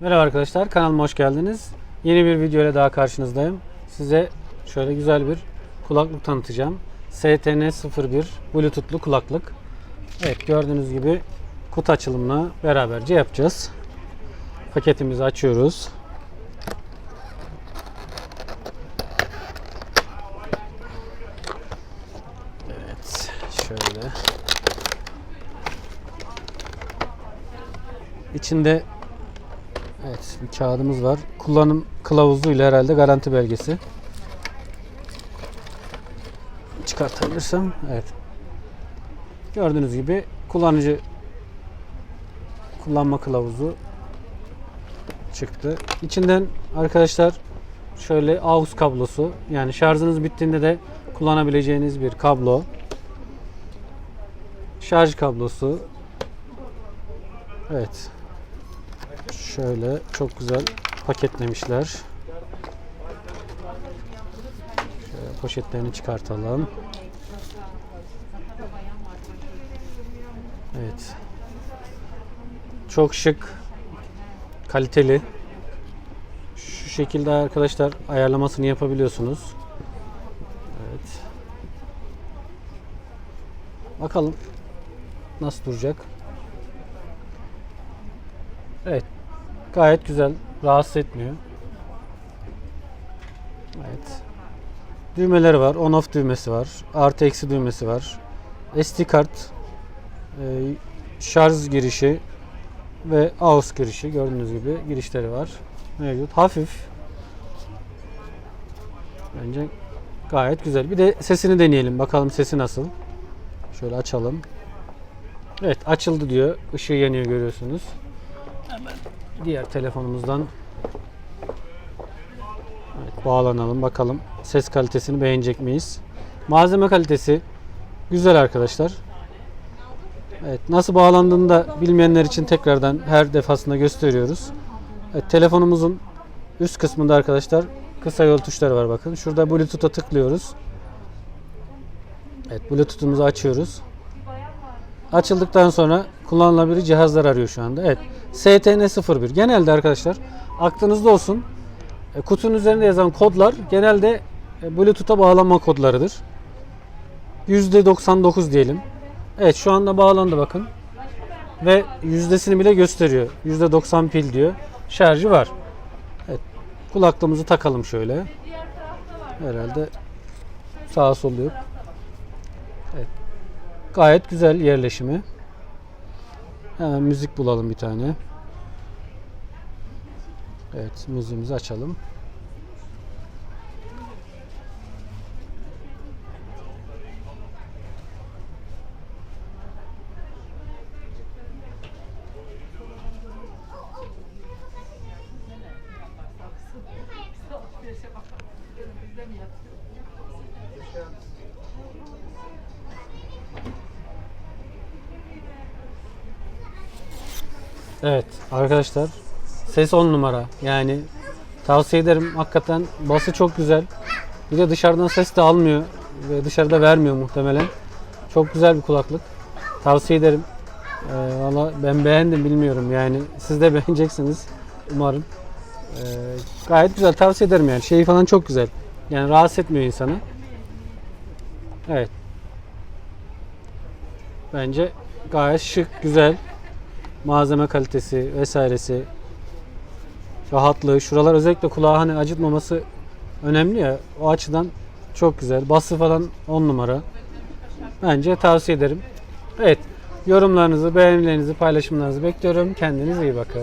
Merhaba arkadaşlar kanalıma hoş geldiniz. Yeni bir video ile daha karşınızdayım. Size şöyle güzel bir kulaklık tanıtacağım. STN01 Bluetooth'lu kulaklık. Evet gördüğünüz gibi kutu açılımını beraberce yapacağız. Paketimizi açıyoruz. Evet şöyle. İçinde Evet bir kağıdımız var. Kullanım kılavuzu ile herhalde garanti belgesi. Çıkartabilirsem. Evet. Gördüğünüz gibi kullanıcı kullanma kılavuzu çıktı. İçinden arkadaşlar şöyle AUX kablosu yani şarjınız bittiğinde de kullanabileceğiniz bir kablo. Şarj kablosu. Evet. Şöyle çok güzel paketlemişler. Şöyle poşetlerini çıkartalım. Evet. Çok şık, kaliteli. Şu şekilde arkadaşlar ayarlamasını yapabiliyorsunuz. Evet. Bakalım nasıl duracak. Evet. Gayet güzel. Rahatsız etmiyor. Evet. Düğmeleri var. On off düğmesi var. Artı eksi düğmesi var. SD kart e, şarj girişi ve AUX girişi gördüğünüz gibi girişleri var. Mevcut. Hafif. Bence gayet güzel. Bir de sesini deneyelim. Bakalım sesi nasıl. Şöyle açalım. Evet açıldı diyor. Işığı yanıyor görüyorsunuz. Hemen diğer telefonumuzdan evet, bağlanalım bakalım ses kalitesini beğenecek miyiz? Malzeme kalitesi güzel arkadaşlar. Evet, nasıl bağlandığını da bilmeyenler için tekrardan her defasında gösteriyoruz. Evet, telefonumuzun üst kısmında arkadaşlar kısa yol tuşları var bakın. Şurada Bluetooth'a tıklıyoruz. Evet, Bluetooth'umuzu açıyoruz. Açıldıktan sonra kullanılabilir cihazlar arıyor şu anda. Evet. STN01. Genelde arkadaşlar aklınızda olsun. e, Kutunun üzerinde yazan kodlar genelde e, Bluetooth'a bağlanma kodlarıdır. %99 diyelim. Evet şu anda bağlandı bakın. Ve yüzdesini bile gösteriyor. %90 pil diyor. Şarjı var. Evet. Kulaklığımızı takalım şöyle. Herhalde sağa solu yok. Evet. Gayet güzel yerleşimi. Hemen müzik bulalım bir tane. Evet, müziğimizi açalım. Evet arkadaşlar. Ses 10 numara. Yani tavsiye ederim. Hakikaten bası çok güzel. Bir de dışarıdan ses de almıyor ve dışarıda vermiyor muhtemelen. Çok güzel bir kulaklık. Tavsiye ederim. Ee, valla ben beğendim bilmiyorum. Yani siz de beğeneceksiniz umarım. Ee, gayet güzel tavsiye ederim yani. Şeyi falan çok güzel. Yani rahatsız etmiyor insanı. Evet. Bence gayet şık güzel malzeme kalitesi vesairesi rahatlığı şuralar özellikle kulağı hani acıtmaması önemli ya o açıdan çok güzel. Bası falan 10 numara. Bence tavsiye ederim. Evet yorumlarınızı beğenilerinizi paylaşımlarınızı bekliyorum. Kendinize iyi bakın